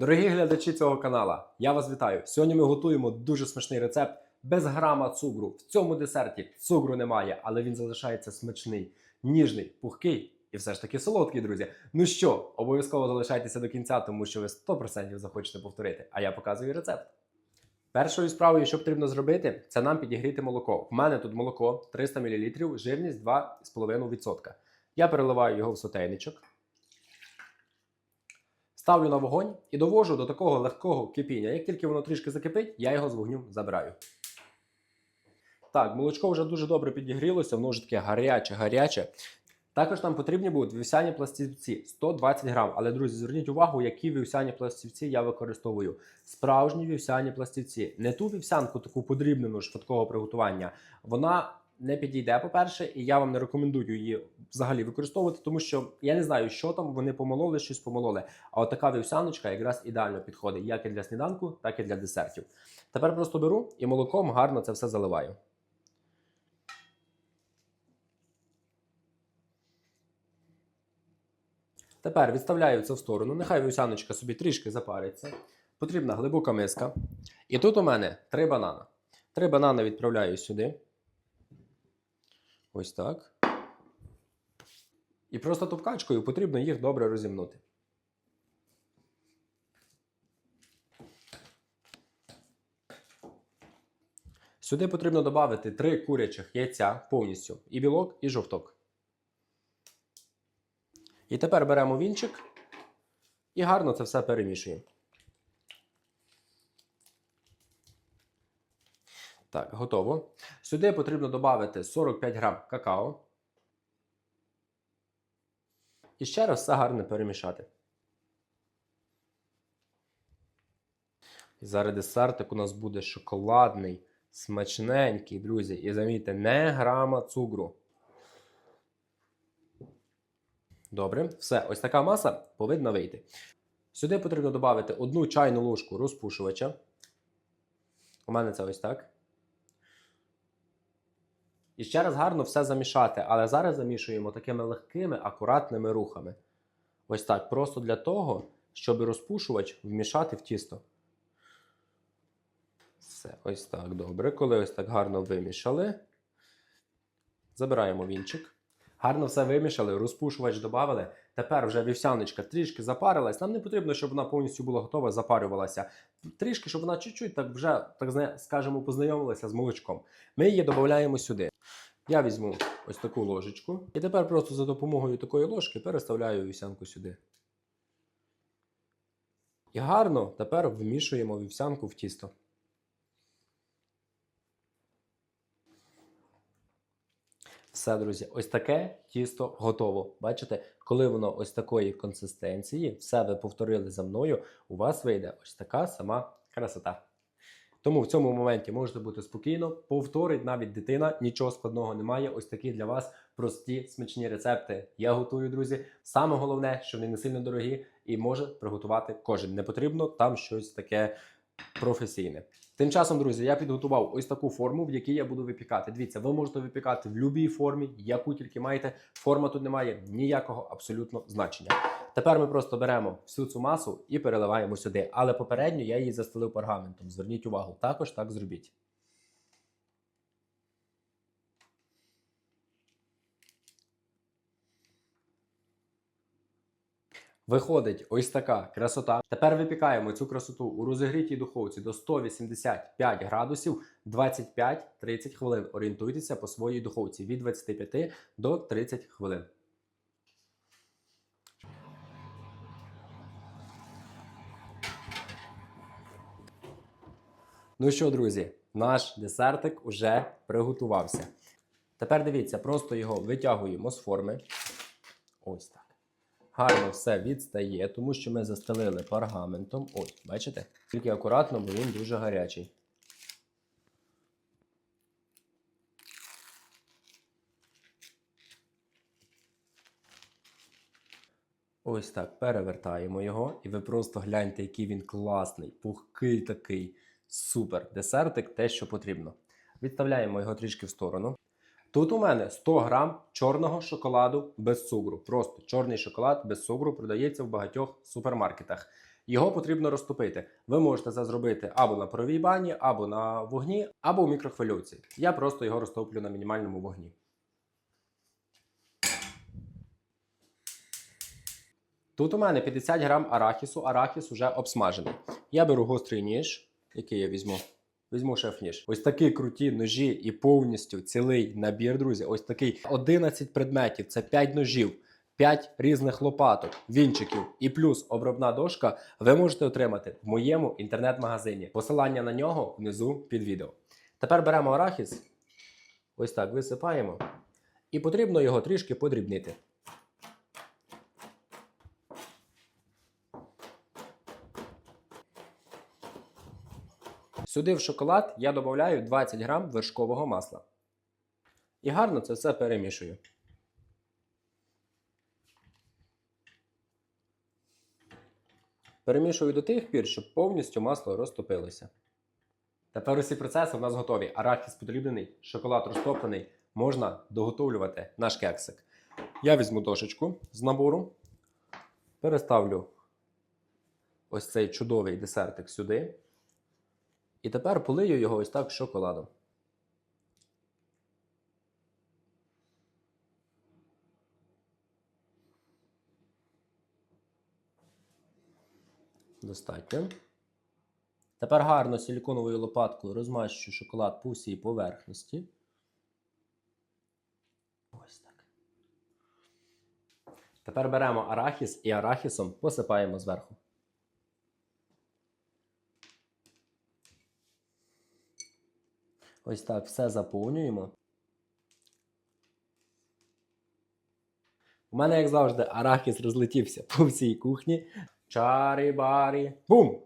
Дорогі глядачі цього канала, я вас вітаю. Сьогодні ми готуємо дуже смачний рецепт без грама цукру. В цьому десерті цукру немає, але він залишається смачний, ніжний, пухкий і все ж таки солодкий, друзі. Ну що, обов'язково залишайтеся до кінця, тому що ви 100% захочете повторити. А я показую рецепт. Першою справою, що потрібно зробити, це нам підігріти молоко. В мене тут молоко 300 мл, жирність 2,5%. Я переливаю його в сотейничок. Ставлю на вогонь і довожу до такого легкого кипіння. Як тільки воно трішки закипить, я його з вогню забираю. Так, молочко вже дуже добре підігрілося, воно вже таке гаряче, гаряче. Також нам потрібні будуть вівсяні пластівці 120 грам. Але, друзі, зверніть увагу, які вівсяні пластівці я використовую. Справжні вівсяні пластівці. Не ту вівсянку, таку подрібнену швидкого приготування. Вона не підійде, по-перше, і я вам не рекомендую її взагалі використовувати, тому що я не знаю, що там вони помололи, щось помололи. А от така вівсяночка якраз ідеально підходить як і для сніданку, так і для десертів. Тепер просто беру і молоком гарно це все заливаю. Тепер відставляю це в сторону. Нехай вівсяночка собі трішки запариться. Потрібна глибока миска. І тут у мене три банана. Три банани відправляю сюди. Ось так. І просто топкачкою потрібно їх добре розімнути. Сюди потрібно додати три курячих яйця повністю. І білок, і жовток. І тепер беремо вінчик і гарно це все перемішуємо. Так, готово. Сюди потрібно додати 45 грам какао. І ще раз все гарно перемішати. І зараз десертик у нас буде шоколадний, смачненький, друзі. І замітьте, не грама цукру. Добре, все, ось така маса повинна вийти. Сюди потрібно додати одну чайну ложку розпушувача. У мене це ось так. І ще раз гарно все замішати, але зараз замішуємо такими легкими, акуратними рухами. Ось так, просто для того, щоб розпушувач вмішати в тісто. Все, ось так добре. Коли ось так гарно вимішали, забираємо вінчик. Гарно все вимішали, розпушувач додали. Тепер вже вівсяночка трішки запарилась. Нам не потрібно, щоб вона повністю була готова, запарювалася. Трішки, щоб вона чуть-чуть так вже, так скажемо, познайомилася з молочком. Ми її додаємо сюди. Я візьму ось таку ложечку. І тепер просто за допомогою такої ложки переставляю вівсянку сюди. І гарно тепер вмішуємо вівсянку в тісто. Все, друзі, ось таке тісто готово. Бачите, коли воно ось такої консистенції, все ви повторили за мною, у вас вийде ось така сама красота. Тому в цьому моменті можете бути спокійно, повторить навіть дитина, нічого складного немає. Ось такі для вас прості смачні рецепти. Я готую, друзі. Саме головне, що вони не сильно дорогі і може приготувати кожен. Не потрібно там щось таке професійне. Тим часом, друзі, я підготував ось таку форму, в якій я буду випікати. Дивіться, ви можете випікати в будь-якій формі, яку тільки маєте. Форма тут не має ніякого абсолютно значення. Тепер ми просто беремо всю цю масу і переливаємо сюди. Але попередньо я її застелив пергаментом. Зверніть увагу, також так зробіть. Виходить ось така красота. Тепер випікаємо цю красоту у розігрітій духовці до 185 градусів 25-30 хвилин. Орієнтуйтеся по своїй духовці від 25 до 30 хвилин. Ну що, друзі, наш десертик уже приготувався. Тепер дивіться, просто його витягуємо з форми. Ось так. Гарно все відстає, тому що ми застелили пергаментом. Ось, бачите? Тільки акуратно, бо він дуже гарячий. Ось так перевертаємо його, і ви просто гляньте, який він класний, пухкий такий. Супер. Десертик те, що потрібно. Відставляємо його трішки в сторону. Тут у мене 100 грам чорного шоколаду без цукру. Просто чорний шоколад без цукру продається в багатьох супермаркетах. Його потрібно розтопити. Ви можете це зробити або на паровій бані, або на вогні, або в мікрохвильовці. Я просто його розтоплю на мінімальному вогні. Тут у мене 50 грам арахісу, арахіс уже обсмажений. Я беру гострий ніж, який я візьму. Візьму шеф-ніж. Ось такі круті ножі і повністю цілий набір, друзі. Ось такий 11 предметів. Це 5 ножів, 5 різних лопаток, вінчиків і плюс обробна дошка ви можете отримати в моєму інтернет-магазині. Посилання на нього внизу під відео. Тепер беремо арахіс, ось так висипаємо, і потрібно його трішки подрібнити. Сюди в шоколад я додаю 20 грам вершкового масла. І гарно це все перемішую. Перемішую до тих пір, щоб повністю масло розтопилося. Тепер усі процеси у нас готові. Арахіс подрібнений, шоколад розтоплений. Можна доготовлювати наш кексик. Я візьму дошечку з набору, переставлю ось цей чудовий десертик сюди. І тепер полию його ось так шоколадом. Достатньо. Тепер гарно силіконовою лопаткою розмащу шоколад по всій поверхності. Ось так. Тепер беремо арахіс і арахісом посипаємо зверху. Ось так все заповнюємо. У мене, як завжди, арахіс розлетівся по всій кухні. Чарі-барі. Бум!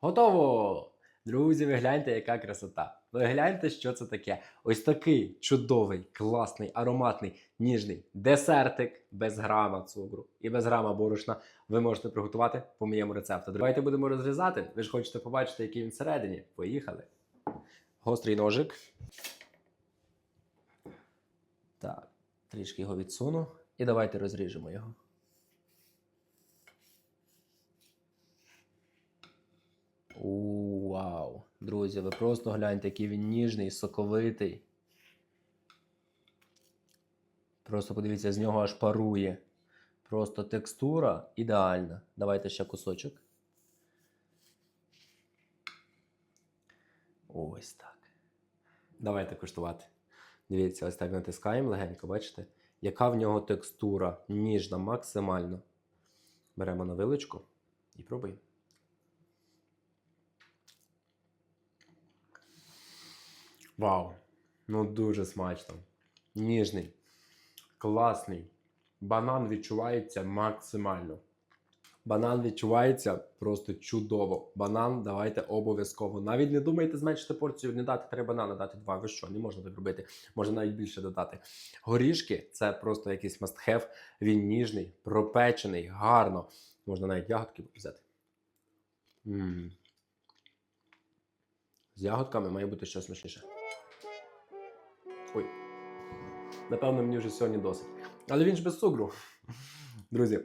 Готово! Друзі, ви гляньте, яка красота. Ви гляньте, що це таке. Ось такий чудовий, класний, ароматний, ніжний десертик без грама цукру і без грама борошна ви можете приготувати по моєму рецепту. Давайте будемо розрізати. Ви ж хочете побачити, який він всередині. Поїхали. Гострий ножик. Так, трішки його відсуну. І давайте розріжемо його. Вау! Друзі, ви просто гляньте, який він ніжний, соковитий. Просто подивіться, з нього аж парує. Просто текстура ідеальна. Давайте ще кусочок. Ось так. Давайте куштувати. Дивіться, ось так натискаємо легенько, бачите? Яка в нього текстура ніжна, максимально. Беремо на виличку і пробуємо. Вау! Ну дуже смачно. Ніжний, класний. Банан відчувається максимально. Банан відчувається просто чудово. Банан давайте обов'язково. Навіть не думайте зменшити порцію, не дати три банани, дати два. Ви що, не можна так робити. Можна навіть більше додати. Горішки це просто якийсь must-have. Він ніжний, пропечений, гарно. Можна навіть ягодки взяти. м З ягодками має бути щось смачніше. Ой. Напевно, мені вже сьогодні досить. Але він ж без цукру. Друзі,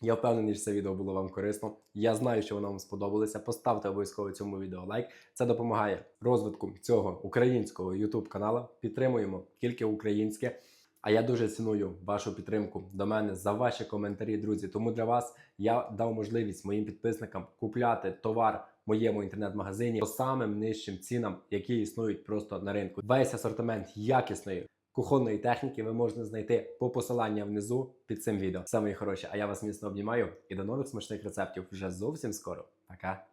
я впевнений, що це відео було вам корисно. Я знаю, що воно вам сподобалося. Поставте обов'язково цьому відео лайк. Це допомагає розвитку цього українського YouTube каналу. Підтримуємо тільки українське. А я дуже ціную вашу підтримку до мене за ваші коментарі, друзі. Тому для вас я дав можливість моїм підписникам купляти товар в моєму інтернет-магазині по самим нижчим цінам, які існують просто на ринку. Весь асортимент якісної кухонної техніки ви можете знайти по посиланням внизу під цим відео. Саме хороше, а я вас міцно обнімаю і до нових смачних рецептів вже зовсім скоро. Пока!